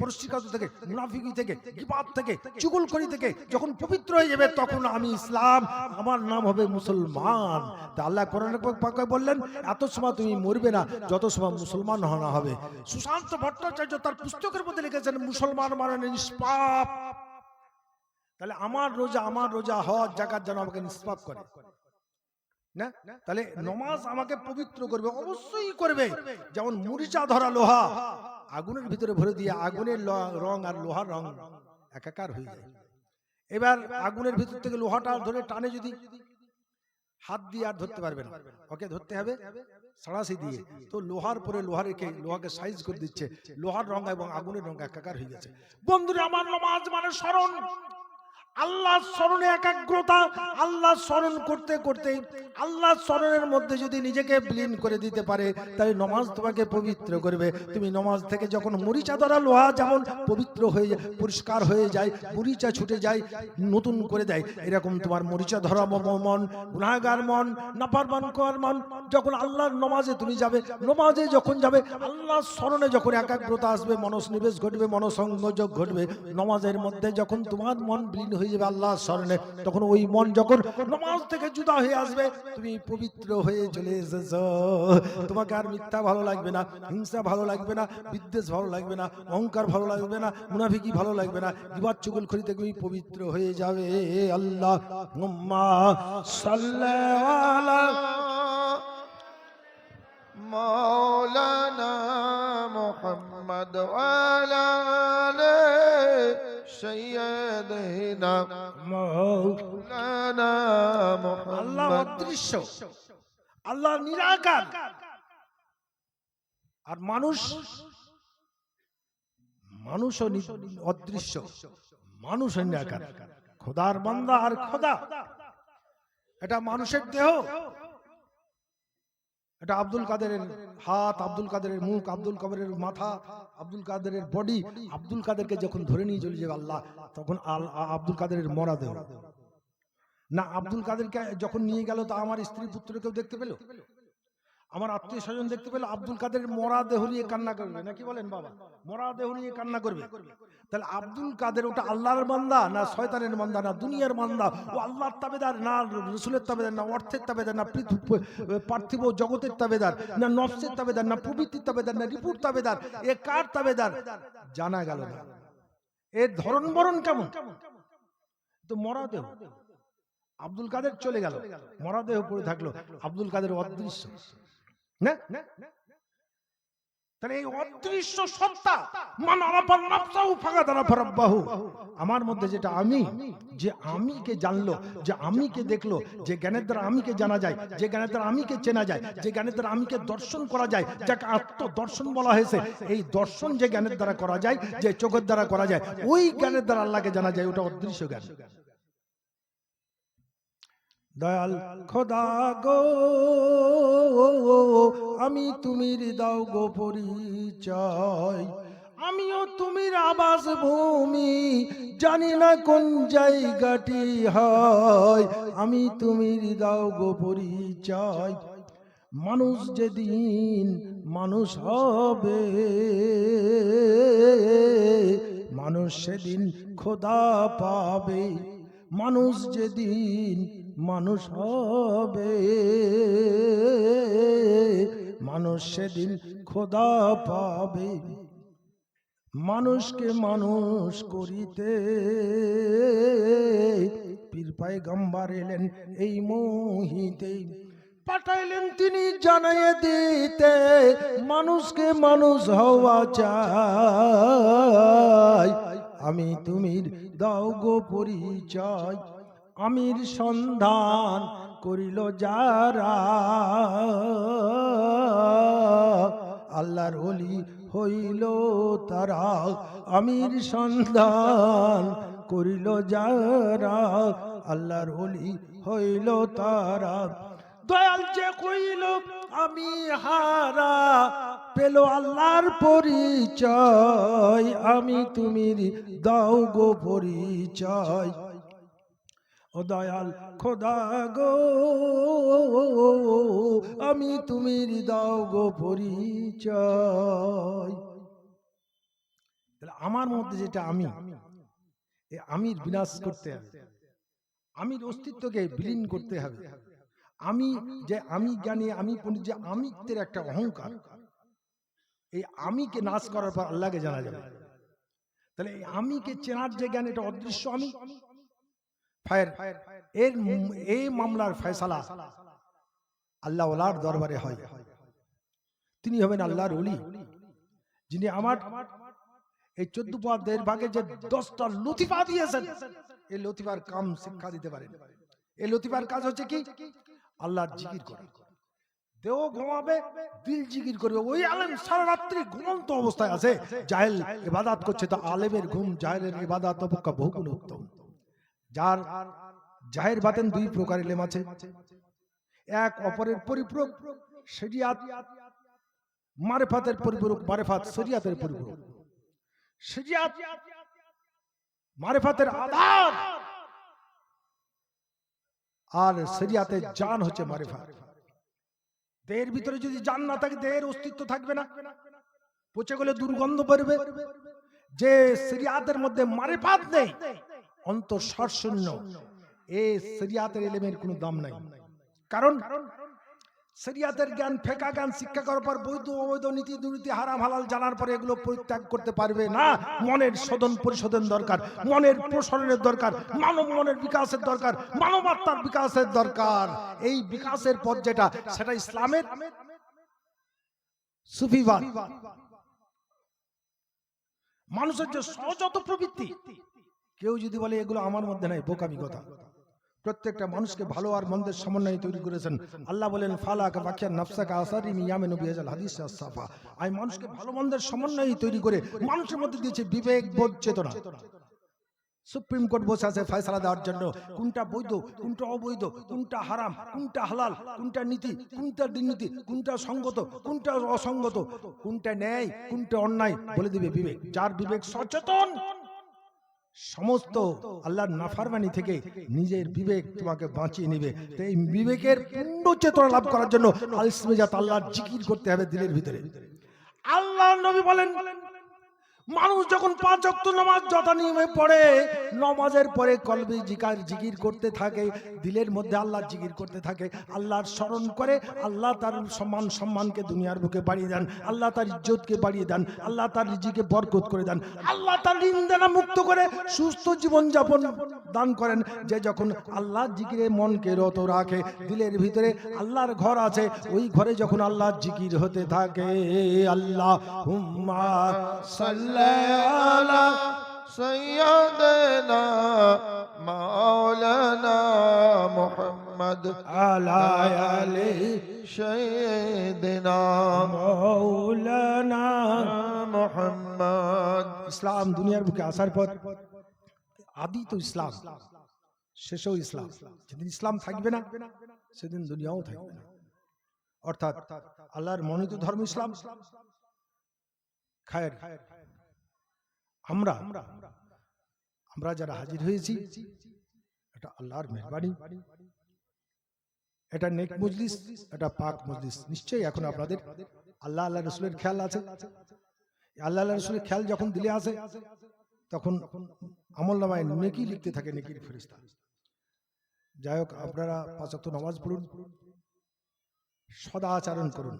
পরিষ্কার থেকে, মুনাফিকি থেকে, গিবাদ থেকে থেকে, যখন পবিত্র হয়ে যাবে, তখন আমি ইসলাম, আমার নাম হবে মুসলমান। তা আল্লাহ কোরআন বললেন, এত সময় তুমি মরবে না, যত সময় মুসলমান হওয়া হবে। সুশান্ত ভট্টাচার্য তার পুস্তকের মধ্যে লিখেছেন, মুসলমান মানে নিষ্পাপ। তাহলে আমার রোজা আমার রোজা হজ জাকাত যেন আমাকে নিষ্পাপ করে। না? তাহলে নমাজ আমাকে পবিত্র করবে, অবশ্যই করবে। যেমন মুরিচা ধরা লোহা আগুনের ভিতরে ভরে দিয়ে আগুনের রং আর লোহার রং একাকার হয়ে যায়। এবার আগুনের ভিতর থেকে লোহাটা ধরে টানে যদি, হাত দিয়ে আর ধরতে পারবে না। ওকে, ধরতে হবে সাড়াশি দিয়ে। তো লোহার পরে লোহা রেখে লোহাকে সাইজ করে দিচ্ছে। লোহার রং এবং আগুনের রং একাকার হয়ে গেছে। বন্ধুরা, আমার নমাজ মানে স্মরণ। আল্লাহ স্মরণে একাগ্রতা আল্লাহ স্মরণ করতে করতে আল্লাহ স্মরণের মধ্যে যদি নিজেকে বিলীন করে দিতে পারে তাই নমাজ তোমাকে পবিত্র করবে। তুমি নমাজ থেকে যখন মরিচা ধরা লোহা যেমন পবিত্র হয়ে যায়, পরিষ্কার হয়ে যায় মরিচা ছুটে যায়, নতুন করে দেয়, এরকম তোমার মরিচা ধরা মন গুনাগার মন নাপারমান কর মন, যখন আল্লাহর নমাজে তুমি যাবে, নমাজে যখন যাবে, আল্লাহর স্মরণে যখন একাগ্রতা আসবে, মনসনিবেশ ঘটবে, মনসংযোগ ঘটবে, নমাজের মধ্যে যখন তোমার মন বিলীন হয়ে যাবে আল্লাহর স্মরণে, তখন ওই মন যখন নমাজ থেকে জুদা হয়ে আসবে তুমি পবিত্র হয়ে চলে এসেছ। তোমাকে আর মিথ্যা ভালো লাগবে না, হিংসা ভালো লাগবে না, বিদ্বেষ ভালো লাগবে না, অহংকার ভালো লাগবে না, মুনাফিকি ভালো লাগবে না। দিবার চুগল খড়িতে তুমি পবিত্র হয়ে যাবে। আল্লাহ মৌলানা মোহাম্মদ সৈয়দ মৌ আল্লাহ অদৃশ্য আল্লাহ নিরাকার। আর মানুষ মানুষ অদৃশ্য মানুষ নিরাকার। খোদার বান্দা আর খোদা। এটা মানুষের দেহ। এটা আব্দুল কাদেরের হাত আব্দুল কাদেরের মুখ আব্দুল কাদেরের মাথা আব্দুল কাদেরের বডি আব্দুল কাদেরকে যখন ধরে নিয়ে চলে যাবে আল্লাহ তখন আল আব্দুল কাদেরের মরা দেহ না আব্দুল কাদেরকে যখন নিয়ে গেল তা আমার স্ত্রী পুত্র কেউ দেখতে পেল? আমার আত্মীয় স্বজন দেখতে পেল আব্দুল কাদের মরা দেহ নিয়ে কান্না করবে নাকি বলেন বাবা? মরা দেহ নিয়ে কান্না করবে। তাহলে আব্দুল কাদের ওটা আল্লাহর বান্দা না শয়তানের বান্দা না দুনিয়ার বান্দা? ও আল্লাহর তাবেদার না রসুলের তাবেদার না অর্থের তাবেদার না পার্থিব জগতের তাবেদার না নফসের তাবেদার না প্রবৃত্তির তাবেদার না রিপুর তাবেদার এ কার তাবেদার? জানা গেল না। এর ধরন বরণ কেমন? তো মরা দেহ। আব্দুল কাদের চলে গেল। মরাদেহ পড়ে থাকল। আব্দুল কাদের অদৃশ্য। তাহলে এই অদৃশ্য সত্তা আমার মধ্যে যেটা আমি, যে আমিকে জানলো, যে আমিকে দেখল, যে জ্ঞানের দ্বারা আমিকে জানা যায়, যে জ্ঞানের দ্বারা আমিকে চেনা যায়, যে জ্ঞানের দ্বারা আমিকে দর্শন করা যায়, যাকে আত্মদর্শন বলা হয়েছে, এই দর্শন যে জ্ঞানের দ্বারা করা যায়, যে চোখের দ্বারা করা যায়, ওই জ্ঞানের দ্বারা আল্লাহকে জানা যায়, ওটা অদৃশ্য জ্ঞান। দয়াল খোদা গো, আমি তুমির দাও গো পরিচয়। আমিও তুমির আবাস ভূমি, জানি না কোন জায়গাটি হয়। আমি তুমির দাও গো পরিচয়। মানুষ যেদিন মানুষ হবে, মানুষ সেদিন খোদা পাবে। মানুষ যেদিন মানুষ হবে। মানুষ সেদিন খোদা পাবে। মানুষকে মানুষ করিতে। পীর পায়গাম্বার এলেন এই মোহিতে। পাঠাইলেন তিনি, জানাইয়ে দিতে। মানুষকে মানুষ হওয়া চাই। আমি তুমির দাও গো পরিচয়। আমির সন্ধান করিল যারা। আল্লাহর হলি হইল তারা। আমির সন্ধান করিল যারা। আল্লাহর হলি হইল তারা। দয়াল যে কইল, আমি হারা। পেল আল্লাহর পরিচয়। আমি তুমির দাও গো পরিচয়। ও দয়াল খোদা গো, আমি তুমি দাও গো পরিচয়। তাহলে আমার মধ্যে যেটা আমি আমির বিনাশ করতে হবে। আমির অস্তিত্বকে বিলীন করতে হবে। আমি যে আমি জ্ঞানী, আমি পণ্ডিত, যে আমিত্বের একটা অহংকার, এই আমিকে নাশ করার পর আল্লাহকে জানা যাবে। তাহলে এই আমিকে চেনার যে জ্ঞান, এটা অদৃশ্য আমি। ফায়ার, এর এই মামলার ফয়সালা আল্লাহ দরবারে হয়। তিনি হবেন আল্লাহর অলি যিনি আমার এই চোদ্দ পদের ভাগে যে দশটা লতিফা দিয়েছেন, এই লতিফার কাম শিক্ষা দিতে পারেন। এই লতিফার কাজ হচ্ছে কি? আল্লাহর জিকির করা। দেহ ঘুমাবে, দিল জিকির করবে। ওই আলেম সারা রাত্রি ঘুমন্ত অবস্থায় আছে। জাহেল ইবাদাত করছে, তো আলেমের ঘুম জাহেলের ইবাদাত অপেক্ষা বহুগুণ উত্তম। যার জাহের বাতেন দুই প্রকার এলেম আছে। এক অপরের পরিপূরক, শরিয়াত, মারেফাতের পরিপূরক, মারেফাত, শরিয়াতের পরিপূরক। শরিয়াত, মারেফাতের আধার আর শরিয়াতের জান হচ্ছে মারেফাত। দেহের ভিতরে যদি জান না থাকে, দেহের অস্তিত্ব থাকবে না। পচে গেলে দুর্গন্ধ বেরবে। যে শরিয়াতের মধ্যে মারেফাত নেই অন্তঃসার শূন্য এই শরিয়াতের এলেমের কোনো দাম নাই। কারণ শরিয়াতের জ্ঞান, ফেকা জ্ঞান শিক্ষা করার পর বৈধ, অবৈধ, নীতি, দুর্নীতি, হারাম, হালাল জানার পরে এগুলো পরিত্যাগ করতে পারবে না। মনের শোধন পরিশোধন দরকার, মনের প্রসারণের দরকার, মানব মনের বিকাশের দরকার, মানবাত্মার বিকাশের দরকার। এই বিকাশের পথ যেটা, সেটা ইসলামের সুফিবাদ। মানুষের যে সহজাত প্রবৃত্তি কেউ যদি বলে, এগুলো আমার মধ্যে নাই, বোকামি কথা। প্রত্যেকটা মানুষকে ভালো আর মন্দের সমন্বয় তৈরি করেছেন। আল্লাহ বলেন, ফালাক বাকিয়া আসারি মিয়ামে নবী হাজাল হাদিস সাফা। আমি মানুষকে ভালো মন্দের সমন্বয় তৈরি করে মানুষের মধ্যে দিয়েছে বিবেক, বোধ, চেতনা। সুপ্রিম কোর্ট বসে আছে ফয়সালা দেওয়ার জন্য। কোনটা বৈধ, কোনটা অবৈধ, কোনটা হারাম, কোনটা হালাল, কোনটা নীতি, কোনটা দুর্নীতি, কোনটা সঙ্গত, কোনটা অসঙ্গত, কোনটা ন্যায়, কোনটা অন্যায়, বলে দিবে বিবেক। যার বিবেক সচেতন সমস্ত আল্লাহর নাফারমানি থেকে নিজের বিবেক তোমাকে বাঁচিয়ে নিবে। তো এই বিবেকের পূর্ণ চেতনা লাভ করার জন্য আলসমেজাত আল্লাহর জিকির করতে হবে দিলের ভিতরে। আল্লাহ নবী বলেন মানুষ যখন পাঁচ অক্ত নামাজ যথা নিয়মে পড়ে, নমাজের পরে কলবে জিকার জিকির করতে থাকে, দিলের মধ্যে আল্লাহ জিকির করতে থাকে, আল্লাহর স্মরণ করে আল্লাহ তার সম্মান সম্মানকে দুনিয়ার বুকে বাড়িয়ে দেন, আল্লাহ তার ইজ্জতকে বাড়িয়ে দেন, আল্লাহ তার রিজিকে বরকত করে দেন, আল্লাহ তার ঋণ দেনা মুক্ত করে সুস্থ জীবনযাপন দান করেন, যে যখন আল্লাহ জিকিরে মনকে রত রাখে, দিলের ভিতরে আল্লাহর ঘর আছে, ওই ঘরে যখন আল্লাহ জিকির হতে থাকে আল্লাহ হুম্মা صل على سيدنا مولانا محمد আলা আলি سيدنا মাওলানা محمد ইসলাম দুনিয়ার বুকে আসার পর আদি তো ইসলাম শেষও ইসলাম যেদিন ইসলাম থাকবে না সেদিন দুনিয়াও থাকবে না অর্থাৎ আল্লাহর মনোনীত ধর্ম ইসলাম খায়ের আমরা আমরা যারা হাজির হয়েছি, এটা আল্লাহর মেহরবানি। এটা নেক মজলিস, এটা পাক মজলিস। নিশ্চয়ই এখন আপনাদের আল্লাহ আল্লাহ রসুলের খেয়াল আছে। আল্লাহ আল্লাহ রসুলের খেয়াল যখন দিলে আসে, তখন আমল নামায় নেকি লিখতে থাকে নেকির ফেরিস্তা যাই হোক, আপনারা পাঁচ ওয়াক্ত নামাজ পড়ুন সদা আচরণ করুন।